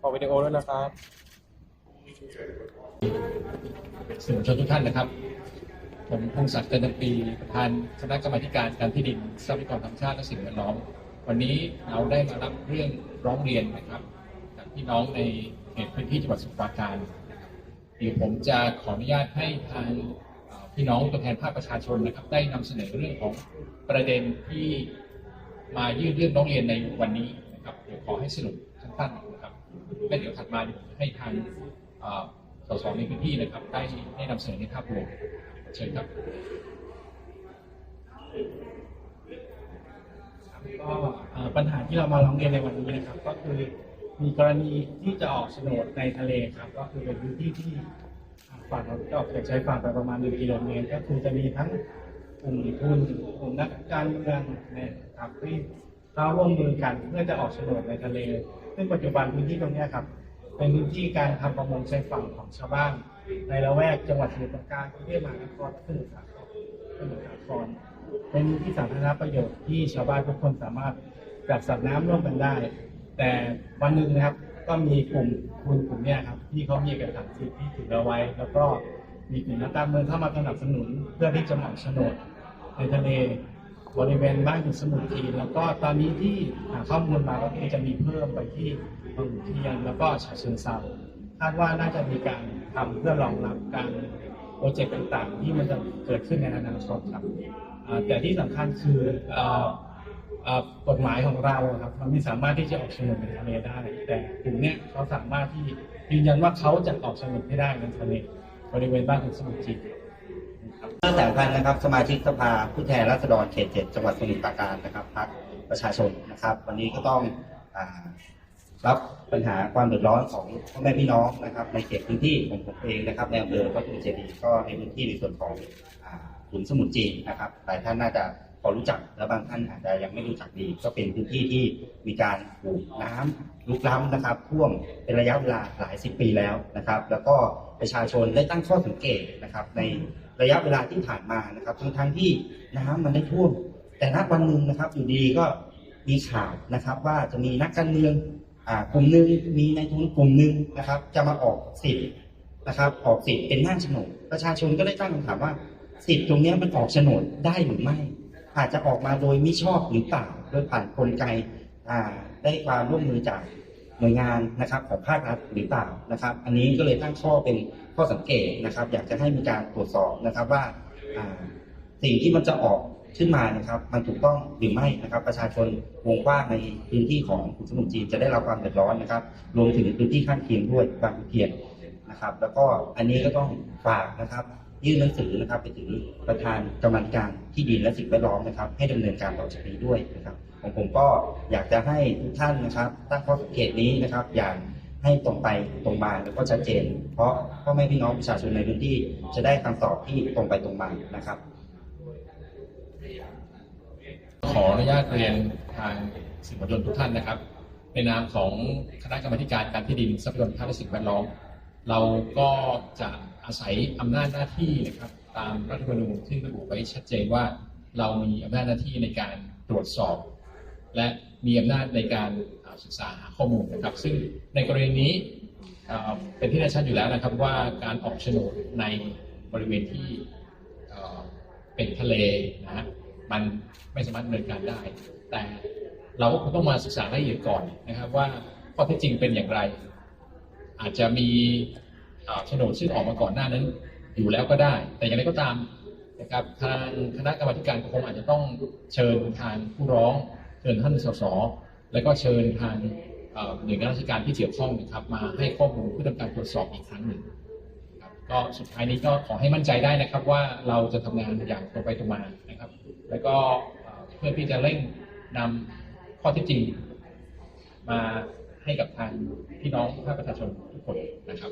ขอวิดีโอด้วยนะครับสื่อมวลชนทุกท่านนะครับ ผมพงศักดิ์เจริญปีประธานคณะกรรมาธิการการที่ดินทรัพยากรธรรมชาติและสิ่งแวดล้อม วันนี้เราได้มารับเรื่องร้องเรียนนะครับ จากพี่น้องในเขตพื้นที่จังหวัดสมุทรปราการเดี๋ยวผมจะขออนุญาตให้ทางพี่น้องตัวแทนภาคประชาชนนะครับ ได้นำเสนอเรื่องของประเด็นที่มายื่นเรื่องร้องเรียนในวันนี้ เดี๋ยวขอให้สรุปสั้นๆนะครับแล้วเดี๋ยวถัดมาเดี๋ยวให้ทางสสในพื้นที่นะครับ ได้ได้นำเสนอในภาพรวมเชิญครับก็ปัญหาที่เรามาร้องเรียนในวันนี้นะครับ ก็คือมีกรณีที่จะออกโฉนดในทะเลครับ ก็คือเป็นพื้นที่ที่ฝั่งเราจะออกจากชายฝั่งไปประมาณ1กิโลเมตรก็คือจะมีทั้งกลุ่มทุนกลุ่มนักการเมืองนี่ยครับที่ เขาร่วมมือกันเพื่อจะออกโฉนดในทะเล ซึ่งปัจจุบันพื้นที่ตรงนี้ครับเป็นพื้นที่การทำประมงชายฝั่งของชาวบ้าน ในละแวกจังหวัดสมุทรปราการกรุงเทพมหานครและสมุทรสาครสมุทรสาครเป็นที่สาธารณประโยชน์ที่ชาวบ้านทุกคนสามารถจัดสรรน้ำร่วมกันได้ แต่วันหนึ่งนะครับก็มีกลุ่มทุนกลุ่มเนี้ยครับที่เขามีเอกสารสิทธิ์ที่ถือเอาไว้ แล้วก็มีกลุ่มนักการเมืองเข้ามาสนับสนุนเพื่อที่จะเหมาโฉนดในทะเล บริเวณบ้านสมุทรจีนแล้วก็ตอนนี้ที่หาข้อมูลมาก็คือจะมีเพิ่มไปที่บางขุนเทียนแล้วก็ฉะเชิงเซาคาดว่าน่าจะมีการทำเพื่อรองรับการโปรเจกต์ต่างๆ ที่มันจะเกิดขึ้นในอนาคตครับอ่าแต่ที่สำคัญคือเอ่อเอ่อกฎหมายของเราครับมันไม่สามารถที่จะออกโฉนดในทะเลได้ แต่กลุ่มเนี้ยเขาสามารถที่ยืนยันว่าเขาจะออกโฉนดให้ได้ในทะเลบริเวณบ้านของสมุทรจีน ครับท่านแสงพันนะครับ สมาชิกสภาผู้แทนราษฎรเขตเจ็ดจังหวัดสมุทรปราการนะครับพรรคประชาชนนะครับ วันนี้ก็ต้องอรับปัญหาความเดือดร้อนของพ่อแม่พี่น้องนะครับ ในเขตพื้นที่ของผมเองนะครับในอำเภอวัดตุเจดีก็ในพื้นที่ในส่วนของขุนสมุทรจีนนะครับหลายท่านน่าจะ อรู้จักและบางท่านอาจจะยังไม่รู้จักดี ก็เป็นพื้นที่ที่มีการปลูกน้ำลุกล้ำนะครับท่วมเป็นระยะเวลาหลายสิบปีแล้วนะครับ แล้วก็ประชาชนได้ตั้งข้อสังเกตนะครับในระยะเวลาที่ผ่านมานะครับทั้งทั้งที่น้ำมันได้ท่วม แต่ณวันหนึ่งนะครับอยู่ดีก็มีข่าวนะครับว่าจะมีนักการเมืองอ่ากลุ่มหนึ่งมีนายทุนกลุ่มหนึ่งนะครับ จะมาออกสิทธิ์นะครับ ออกสิทธิ์เป็นหน้าโฉนดประชาชนก็ได้ตั้งคำถามว่าสิทธิ์ตรงนี้มันออกโฉนดได้หรือไม่ อาจจะออกมาโดยมิชอบหรือเปล่าโดยผ่านกลไกได้ความร่วมมือจากหน่วยงานนะครับของภาครัฐหรือเปล่านะครับ อันนี้ก็เลยตั้งข้อเป็นข้อสังเกตนะครับ อยากจะให้มีการตรวจสอบนะครับว่าสิ่งที่มันจะออกขึ้นมานะครับ มันถูกต้องหรือไม่นะครับ ประชาชนวงกว้างในพื้นที่ของขุนสมุทรจีนจะได้รับความเดือดร้อนนะครับ รวมถึงพื้นที่ข้างเคียงด้วยบางเทียนนะครับ แล้วก็อันนี้ก็ต้องฝากนะครับ ยื่นหนังสือนะครับไปถึงประธานกรรมการที่ดินและสิ่งแวดล้อมนะครับ ให้ดำเนินการต่อจากนี้ด้วยนะครับของผมก็อยากจะให้ทุกท่านนะครับ ตั้งข้อสังเกตนี้นะครับอย่างให้ตรงไปตรงมาแล้วก็ชัดเจน เพราะพ่อแม่พี่น้องประชาชนในพื้นที่จะได้คำตอบที่ตรงไปตรงมานะครับ ขออนุญาตเรียนทางสื่อมวลชนทุกท่านนะครับ ในนามของคณะกรรมการการที่ดินทรัพยากรธรรมชาติและสิ่งแวดล้อม เราก็จะ อาศัยอำนาจหน้าที่นะครับ ตามรัฐธรรมนูญที่ระบุไว้ชัดเจนว่า เรามีอำนาจหน้าที่ในการตรวจสอบ และมีอำนาจในการศึกษาหาข้อมูลนะครับ ซึ่งในกรณีนี้เป็นที่แน่ชัดอยู่แล้วนะครับว่าการออกโฉนดในบริเวณที่เป็นทะเลนะฮะมันไม่สามารถดำเนินการได้ แต่เราก็คงต้องมาศึกษารายละเอียดก่อนนะครับว่าข้อเท็จจริงเป็นอย่างไร อาจจะมี โฉนดซึ่งออกมาก่อนหน้านั้น อยู่แล้วก็ได้ แต่อย่างไรก็ตามนะครับทางคณะกรรมการก็คงอาจจะต้องเชิญทางผู้ร้อง เชิญท่านสสแล้วก็เชิญทางหน่วยงานราชการที่เกี่ยวข้องนะครับมาให้ข้อมูลเพื่อทำการตรวจสอบอีกครั้งหนึ่งก็สุดท้ายนี้ก็ขอให้มั่นใจได้นะครับว่าเราจะทำงานอย่างตรงไปตรงมานะครับ แล้วก็เพื่อที่จะเร่งนำข้อเท็จจริงมาให้กับทางพี่น้องภาคประชาชนทุกคนนะครับ